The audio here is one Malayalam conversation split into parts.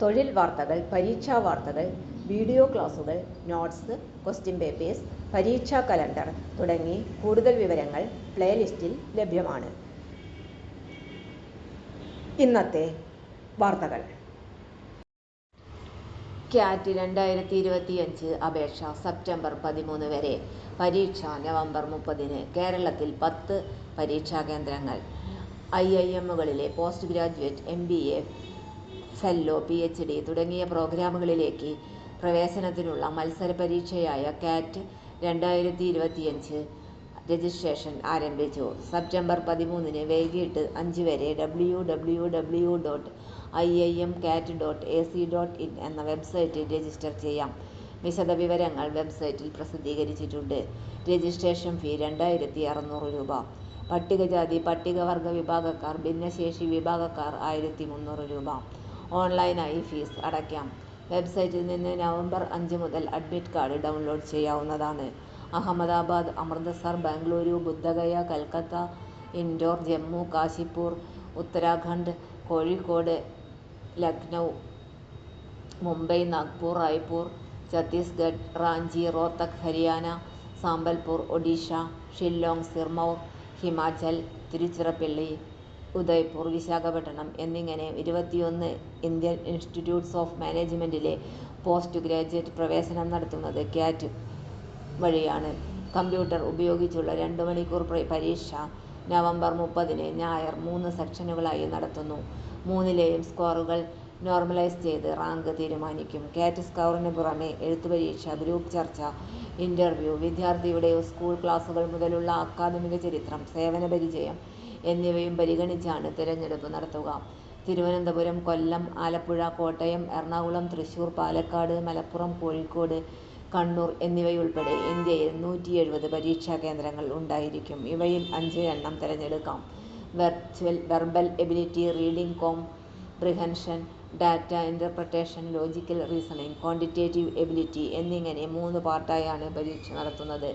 തൊഴിൽ വാർത്തകൾ പരീക്ഷാ വാർത്തകൾ വീഡിയോ ക്ലാസുകൾ നോട്ട്സ് ക്വസ്റ്റ്യൻ പേപ്പേഴ്സ് പരീക്ഷാ കലണ്ടർ തുടങ്ങി കൂടുതൽ വിവരങ്ങൾ പ്ലേലിസ്റ്റിൽ ലഭ്യമാണ്. ഇന്നത്തെ വാർത്തകൾ. ക്യാറ്റ് രണ്ടായിരത്തി ഇരുപത്തിയഞ്ച് അപേക്ഷ സെപ്റ്റംബർ പതിമൂന്ന് വരെ. പരീക്ഷ നവംബർ മുപ്പതിന് കേരളത്തിൽ പത്ത് പരീക്ഷാ കേന്ദ്രങ്ങൾ. I I എമ്മുകളിലെ post graduate M B A fellow P H D തുടങ്ങിയ പ്രോഗ്രാമുകളിലേക്ക് പ്രവേശനത്തിനുള്ള മത്സര പരീക്ഷയായ കാറ്റ് രണ്ടായിരത്തി ഇരുപത്തിയഞ്ച് രജിസ്ട്രേഷൻ ആരംഭിച്ചു. സെപ്റ്റംബർ പതിമൂന്നിന് വൈകിട്ട് അഞ്ച് വരെ W W W dot I I M cat dot A C dot in എന്ന വെബ്സൈറ്റിൽ രജിസ്റ്റർ ചെയ്യാം. വിശദവിവരങ്ങൾ വെബ്സൈറ്റിൽ പ്രസിദ്ധീകരിച്ചിട്ടുണ്ട്. രജിസ്ട്രേഷൻ ഫീ രണ്ടായിരത്തി അറുന്നൂറ് രൂപ. പട്ടികജാതി പട്ടികവർഗ വിഭാഗക്കാർ ഭിന്നശേഷി വിഭാഗക്കാർ ആയിരത്തി മുന്നൂറ് രൂപ. ഓൺലൈനായി ഫീസ് അടയ്ക്കാം. വെബ്സൈറ്റിൽ നിന്ന് നവംബർ അഞ്ച് മുതൽ അഡ്മിറ്റ് കാർഡ് ഡൗൺലോഡ് ചെയ്യാവുന്നതാണ്. അഹമ്മദാബാദ് അമൃത്സർ ബാംഗ്ലൂരു ബുദ്ധഗയ കൽക്കത്ത ഇൻഡോർ ജമ്മു കാശിപ്പൂർ ഉത്തരാഖണ്ഡ് കോഴിക്കോട് ലക്നൗ മുംബൈ നാഗ്പൂർ റായ്പൂർ ഛത്തീസ്ഗഡ് റാഞ്ചി റോത്തക് ഹരിയാന സാമ്പൽപൂർ ഒഡീഷ ഷില്ലോങ് സിർമൗർ ഹിമാചൽ തിരുച്ചിറപ്പള്ളി ഉദയ്പൂർ വിശാഖപട്ടണം എന്നിങ്ങനെ ഇരുപത്തിയൊന്ന് ഇന്ത്യൻ ഇൻസ്റ്റിറ്റ്യൂട്ട്സ് ഓഫ് മാനേജ്മെന്റിലെ പോസ്റ്റ് ഗ്രാജുവേറ്റ് പ്രവേശനം നടത്തുന്നത് ക്യാറ്റ് വഴിയാണ്. കമ്പ്യൂട്ടർ ഉപയോഗിച്ചുള്ള രണ്ട് മണിക്കൂർ പരീക്ഷ നവംബർ മുപ്പതിന് ഞായർ മൂന്ന് സെക്ഷനുകളായി നടത്തുന്നു. മൂന്നിലെയും സ്കോറുകൾ നോർമലൈസ് ചെയ്ത് റാങ്ക് തീരുമാനിക്കും. കാറ്റ് സ്കോറിന് പുറമെ എഴുത്തുപരീക്ഷ ഗ്രൂപ്പ് ചർച്ച ഇന്റർവ്യൂ വിദ്യാർത്ഥിയുടെ സ്കൂൾ ക്ലാസുകൾ മുതലുള്ള അക്കാദമിക ചരിത്രം സേവന പരിചയം എന്നിവയും പരിഗണിച്ചാണ് തിരഞ്ഞെടുപ്പ് നടത്തുക. തിരുവനന്തപുരം കൊല്ലം ആലപ്പുഴ കോട്ടയം എറണാകുളം തൃശൂർ പാലക്കാട് മലപ്പുറം കോഴിക്കോട് കണ്ണൂർ എന്നിവയുൾപ്പെടെ ഇന്ത്യയിൽ നൂറ്റി എഴുപത് പരീക്ഷാ കേന്ദ്രങ്ങൾ ഉണ്ടായിരിക്കും. ഇവയിൽ അഞ്ച് എണ്ണം തിരഞ്ഞെടുക്കാം. Virtual verbal ability reading com comprehension data interpretation logical reasoning quantitative ability എന്നിങ്ങനെ മൂന്ന് പാർട്ടായാണ് പരീക്ഷ നടത്തുന്നത്.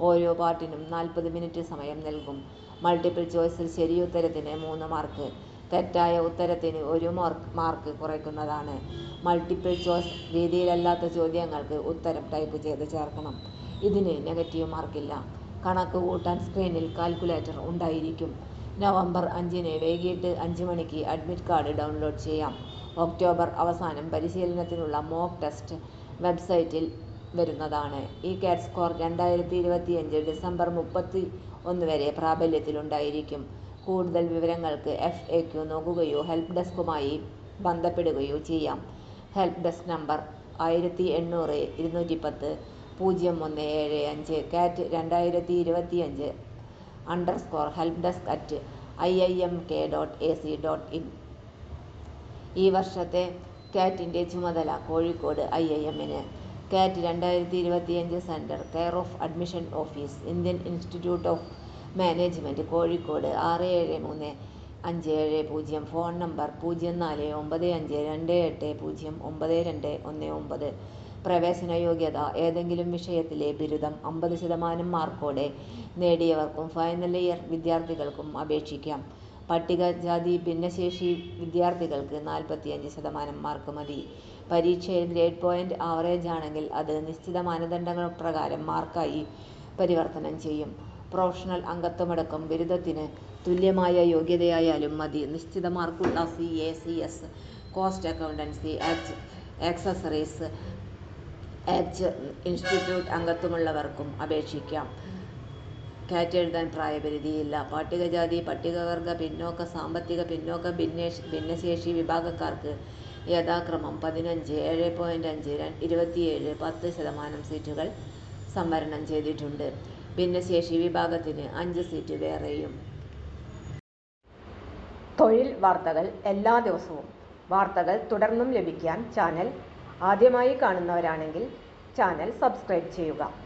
ഓരോ പാർട്ടിനും നാൽപ്പത് മിനിറ്റ് സമയം നൽകും. മൾട്ടിപ്പിൾ ചോയ്സിൽ ശരിയുത്തരത്തിന് മൂന്ന് മാർക്ക് തെറ്റായ ഉത്തരത്തിന് ഒരു മാർക്ക് കുറയ്ക്കുന്നതാണ്. മൾട്ടിപ്പിൾ ചോയ്സ് രീതിയിലല്ലാത്ത ചോദ്യങ്ങൾക്ക് ഉത്തരം ടൈപ്പ് ചെയ്ത് ചേർക്കണം. ഇതിന് നെഗറ്റീവ് മാർക്കില്ല. കണക്ക് കൂട്ടാൻ സ്ക്രീനിൽ കാൽക്കുലേറ്റർ ഉണ്ടായിരിക്കും. നവംബർ അഞ്ചിന് വൈകിട്ട് അഞ്ച് മണിക്ക് അഡ്മിറ്റ് കാർഡ് ഡൗൺലോഡ് ചെയ്യാം. ഒക്ടോബർ അവസാനം പരിശീലനത്തിനുള്ള മോക്ക് ടെസ്റ്റ് വെബ്സൈറ്റിൽ വരുന്നതാണ്. ഈ കാറ്റ് സ്കോർ രണ്ടായിരത്തി ഇരുപത്തിയഞ്ച് ഡിസംബർ മുപ്പത്തി ഒന്ന് വരെ പ്രാബല്യത്തിലുണ്ടായിരിക്കും. കൂടുതൽ വിവരങ്ങൾക്ക് എഫ് എ ക്യു നോക്കുകയോ ഹെൽപ്പ് ഡെസ്കുമായി ബന്ധപ്പെടുകയോ ചെയ്യാം. ഹെൽപ്പ് ഡെസ്ക് നമ്പർ ആയിരത്തി എണ്ണൂറ് ഇരുന്നൂറ്റി പത്ത് പൂജ്യം ഒന്ന് ഏഴ് അഞ്ച് കാറ്റ് രണ്ടായിരത്തി ഇരുപത്തിയഞ്ച് underscore help desk at I I M K dot A C dot in ഈ വർഷത്തെ കാറ്റിന്റെ ചുമതല കോഴിക്കോട് ഐ ഐ എമ്മിന് കാറ്റ് രണ്ടായിരത്തി ഇരുപത്തിയഞ്ച് centre care of admission office Indian institute of management Kozhikode ആറ് ഏഴ് മൂന്ന് അഞ്ച് ഏഴ് പൂജ്യം ഫോൺ നമ്പർ പൂജ്യം നാല് ഒമ്പത് അഞ്ച് രണ്ട് എട്ട് പൂജ്യം ഒമ്പത് രണ്ട് ഒന്ന് ഒമ്പത്. പ്രവേശന യോഗ്യത ഏതെങ്കിലും വിഷയത്തിലെ ബിരുദം അമ്പത് ശതമാനം മാർക്കോടെ നേടിയവർക്കും ഫൈനൽ ഇയർ വിദ്യാർത്ഥികൾക്കും അപേക്ഷിക്കാം. പട്ടികജാതി ഭിന്നശേഷി വിദ്യാർത്ഥികൾക്ക് നാൽപ്പത്തിയഞ്ച് ശതമാനം മാർക്ക് മതി. പരീക്ഷയിൽ ഗ്രേഡ് പോയിന്റ് ആവറേജ് ആണെങ്കിൽ അത് നിശ്ചിത പ്രകാരം മാർക്കായി പരിവർത്തനം ചെയ്യും. പ്രൊഫഷണൽ അംഗത്വമടക്കം ബിരുദത്തിന് തുല്യമായ യോഗ്യതയായാലും മതി. നിശ്ചിത മാർക്കുള്ള C A C S cost accountancy accessories H institute അംഗത്വമുള്ളവർക്കും അപേക്ഷിക്കാം. എഴുതാൻ പ്രായപരിധിയില്ല. പട്ടികജാതി പട്ടികവർഗ പിന്നോക്ക സാമ്പത്തിക പിന്നോക്ക ഭിന്നശേഷി വിഭാഗക്കാർക്ക് യഥാക്രമം പതിനഞ്ച് ഏഴ് പോയിന്റ് അഞ്ച് ഇരുപത്തിയേഴ് പത്ത് ശതമാനം സീറ്റുകൾ സംവരണം ചെയ്തിട്ടുണ്ട്. ഭിന്നശേഷി വിഭാഗത്തിന് അഞ്ച് സീറ്റ് വേറെയും. തൊഴിൽ വാർത്തകൾ എല്ലാ ദിവസവും. വാർത്തകൾ തുടർന്നും ലഭിക്കാൻ ചാനൽ ആദ്യമായി കാണുന്നവരാണെങ്കിൽ ചാനൽ സബ്സ്ക്രൈബ് ചെയ്യുക.